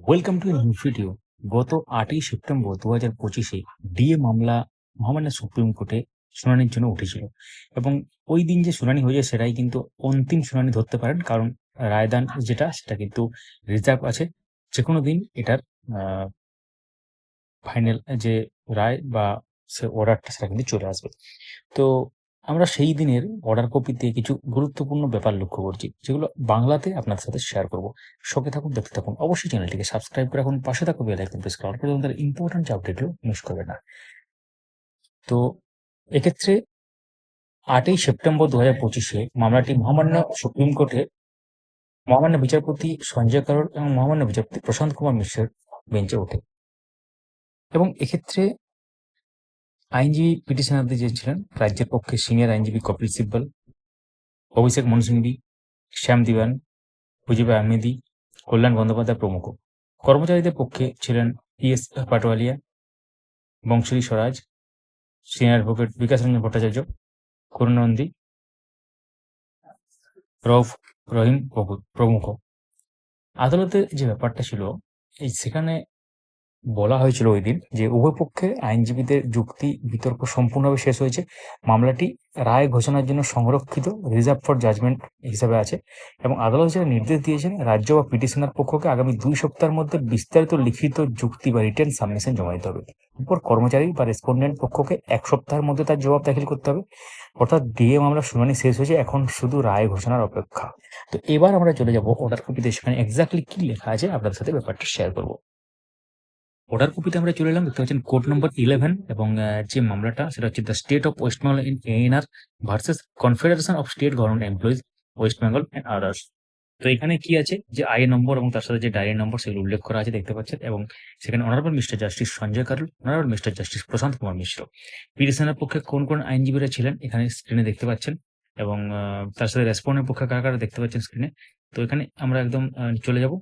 Welcome to new video গত আটই September দু হাজার পঁচিশে ডিএ মামলা মহামান্য সুপ্রিম কোর্টে শুনানির জন্য উঠেছিল। এবং ওই দিন যে শুনানি হয়েছে সেটাই কিন্তু অন্তিম শুনানি ধরতে পারেন, কারণ রায়দান যেটা সেটা কিন্তু রিজার্ভ আছে। যে কোনো দিন এটার ফাইনাল যে রায় বা সে অর্ডারটা সেটা কিন্তু চলে আসবে। তো আমরা সেই দিনের অর্ডার কপিতে কিছু গুরুত্বপূর্ণ ব্যাপার লক্ষ্য করছি, যেগুলো বাংলাতে আপনাদের সাথে শেয়ার করব। সঙ্গে থাকুন, দেখতে থাকুন। অবশ্যই চ্যানেলটিকে সাবস্ক্রাইব করে রাখুন, পাশে থাকুন বেল আইকন প্রেস করার পরে তাদের ইম্পর্টেন্ট আপডেটগুলো মিস করবে না। তো এক্ষেত্রে আটই সেপ্টেম্বর দু হাজার পঁচিশে মামলাটি মহামান্য সুপ্রিম কোর্টে মহামান্য বিচারপতি সঞ্জয় কারোর এবং মহামান্য বিচারপতি প্রশান্ত কুমার মিশ্রের বেঞ্চে ওঠে। এবং এক্ষেত্রে আইনজীবী পিটিশনারদের যে ছিলেন, রাজ্যের পক্ষে সিনিয়র আইনজীবী কপিল সিব্বল, অভিষেক মনু শ্যাম দিওয়ান মুজিব আহমেদি, কল্যাণ বন্দ্যোপাধ্যায় প্রমুখ। কর্মচারীদের পক্ষে ছিলেন P S Patwalia Bansi Swaraj, senior advocate Bikash Ranjan Bhattacharya, Karuna Nundy Rauf Rahim প্রমুখ। আদালতের যে ব্যাপারটা ছিল, এই সেখানে বলা হয়েছিল ওই দিন যে, উভয় পক্ষে আইনজীবীদের যুক্তি বিতর্ক সম্পূর্ণভাবে শেষ হয়েছে। মামলাটি রায় ঘোষণার জন্য সংরক্ষিত রিজার্ভ ফর জাজমেন্ট হিসাবে আছে এবং আদালত যেটা নির্দেশ দিয়েছেন রাজ্য বা পিটিশনার পক্ষকে আগামী দুই সপ্তাহের মধ্যে বিস্তারিত লিখিত যুক্তি বা রিটার্ন সাবমিশন জমা দিতে হবে। এরপর কর্মচারী বা রেসপন্ডেন্ট পক্ষকে এক সপ্তাহের মধ্যে তার জবাব দাখিল করতে হবে। অর্থাৎ ডিএ মামলার শুনানি শেষ হয়েছে, এখন শুধু রায় ঘোষণার অপেক্ষা। তো এবার আমরা চলে যাব অর্ডার কপিতে সেখানে এক্স্যাক্টলি কি লেখা আছে আপনাদের সাথে ব্যাপারটা শেয়ার করব। অর্ডার কপিতে আমরা চলে এলাম। দেখতে পাচ্ছেন কোড নম্বর ইলেভেন এবং যে মামলাটা, সেটা হচ্ছে the state of West Bengal in ANR versus confederation of state government employees West Bengal and others তো এখানে কি আছে? যে আই নম্বর এবং তার সাথে যে ডায়েরি নম্বর সেগুলো উল্লেখ করা আছে, দেখতে পাচ্ছেন। এবং সেখানে honourable mister justice Sanjay Karol honourable mister justice Prashant Kumar Mishra. পিটিশনের পক্ষে কোন কোন আইনজীবীরা ছিলেন? এখানে স্ক্রিনে দেখতে পাচ্ছেন। এবং তার সাথে রেসপন্ডের পক্ষে কারা কারা দেখতে পাচ্ছেন স্ক্রিনে তো এখানে আমরা একদম চলে যাব।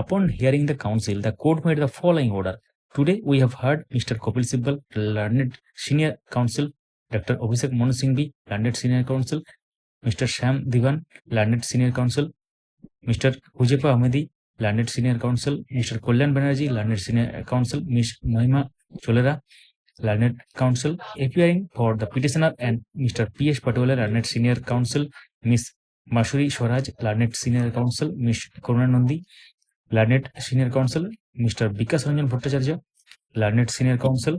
Upon hearing the counsel the court made the following order Today we have heard Mr. Kopil Sibbal, learned senior counsel, Dr. Abhishek Singhvi, learned senior counsel, Mr. Sham Divan, learned senior counsel, Mr. Hujepa Ahmedi, learned senior counsel, Mr. Kolyan Banerjee, learned senior counsel, Ms. Mahima Cholera, learned counsel, appearing for the petitioner and Mr. P.S. Patola, learned senior counsel, Ms. Mashuri Swaraj, learned senior counsel, Ms. Karunanandi, learned senior counsel, Mr. Vikas Ranjan Bhattacharya, learned senior counsel,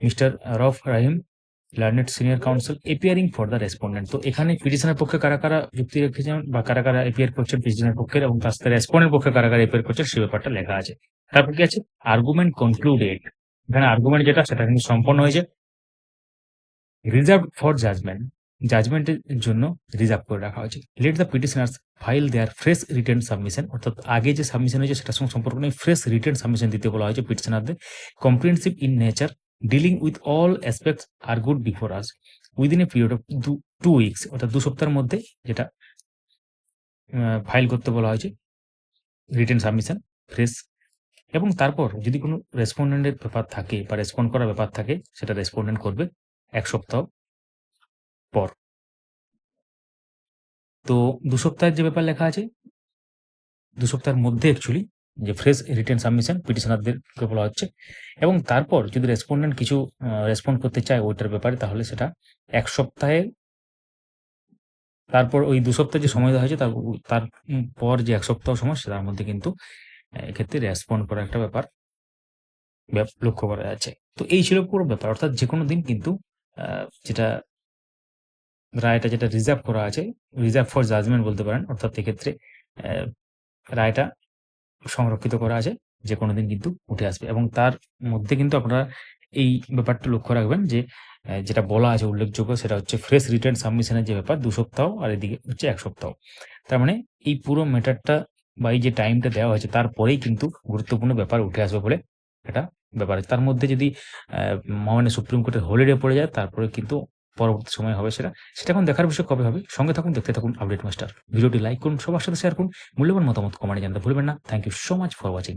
Mr. Rauf Rahim, learned senior counsel, appearing for the respondent. তো এখানে পিটিশনের পক্ষে কারা কারা যুক্তি রেখেছেন বা কারা কারা এপিয়ার করছেন পিটিশনের পক্ষে এবং তার সাথে রেসপন্ডেন্ট পক্ষে কারা কারা এপিয়ার করছেন সে ব্যাপারটা লেখা আছে তারপর কি আছে আর্গুমেন্ট কনক্লুডেড এখানে আর্গুমেন্ট যেটা সেটা কিন্তু সম্পন্ন হয়েছে রিজার্ভ ফর জাজমেন্ট জাজমেন্টের জন্য রিজার্ভ করে রাখা হয়েছে। Let the petitioners file their fresh written submission অর্থাৎ আগে যে সাবমিশন হয়েছে সেটার সঙ্গে সম্পর্ক নেই ফ্রেশ রিটার্ন সাবমিশন দিতে বলা হয়েছে পিটিশনারদের comprehensive in nature dealing with all aspects are good before us within a period of দু টু উইকস অর্থাৎ দু সপ্তাহের মধ্যে যেটা ফাইল করতে বলা হয়েছে রিটার্ন সাবমিশন ফ্রেশ এবং তারপর যদি কোনো রেসপন্ডেন্টের ব্যাপার থাকে বা রেসপন্ড করার ব্যাপার থাকে, সেটা রেসপন্ডেন্ট করবে এক সপ্তাহ। পর। তো দু সপ্তাহের যে ব্যাপার লেখা আছে, দু সপ্তাহের মধ্যে অ্যাকচুয়ালি যে ফ্রেশ রিটার্ন সাবমিশন পিটিশনারদেরকে বলা হচ্ছে এবং তারপর যদি রেসপন্ডেন্ট কিছু রেসপন্ড করতে চায় ওইটার ব্যাপারে, তাহলে সেটা এক সপ্তাহে তারপর ওই দু সপ্তাহ যে সময় দেওয়া হয়েছে, তার তার পর যে এক সপ্তাহ সময়, সেটার মধ্যে কিন্তু এক্ষেত্রে রেসপন্ড করার একটা ব্যাপার ব্যাপ- লক্ষ্য করা যাচ্ছে। তো এই ছিল পুরো ব্যাপার। অর্থাৎ যে কোনো দিন কিন্তু যেটা রায়টা যেটা রিজার্ভ করা আছে রিজার্ভ ফর জাজমেন্ট বলতে পারেন, অর্থাৎ এক্ষেত্রে রায়টা সংরক্ষিত করা আছে, যে কোনো দিন কিন্তু উঠে আসবে এবং তার মধ্যে কিন্তু আপনারা এই ব্যাপারটা লক্ষ্য রাখবেন যে যেটা বলা আছে, উল্লেখযোগ্য, সেটা হচ্ছে ফ্রেশ রিটার্ন সাবমিশনের যে ব্যাপার, দু সপ্তাহ, আর এদিকে হচ্ছে এক সপ্তাহ তার মানে এই পুরো ম্যাটারটা বা এই যে টাইমটা দেওয়া হয়েছে, তারপরেই কিন্তু গুরুত্বপূর্ণ ব্যাপার উঠে আসবে বলে এটা ব্যাপার আছে। তার মধ্যে যদি মহামান্য সুপ্রিম কোর্টের হলিডে পড়ে যায়, তারপরে কিন্তু পরবর্তী সময় হবে সেটা সেটা এখন দেখার বিষয় কবে হবে? সঙ্গে থাকুন, দেখতে থাকুন আপডেট মাস্টার ভিডিওটি লাইক করুন, সবার সাথে শেয়ার করুন, মূল্যবান মতামত কমেন্টে জানতে ভুলবেন না। Thank you so much for watching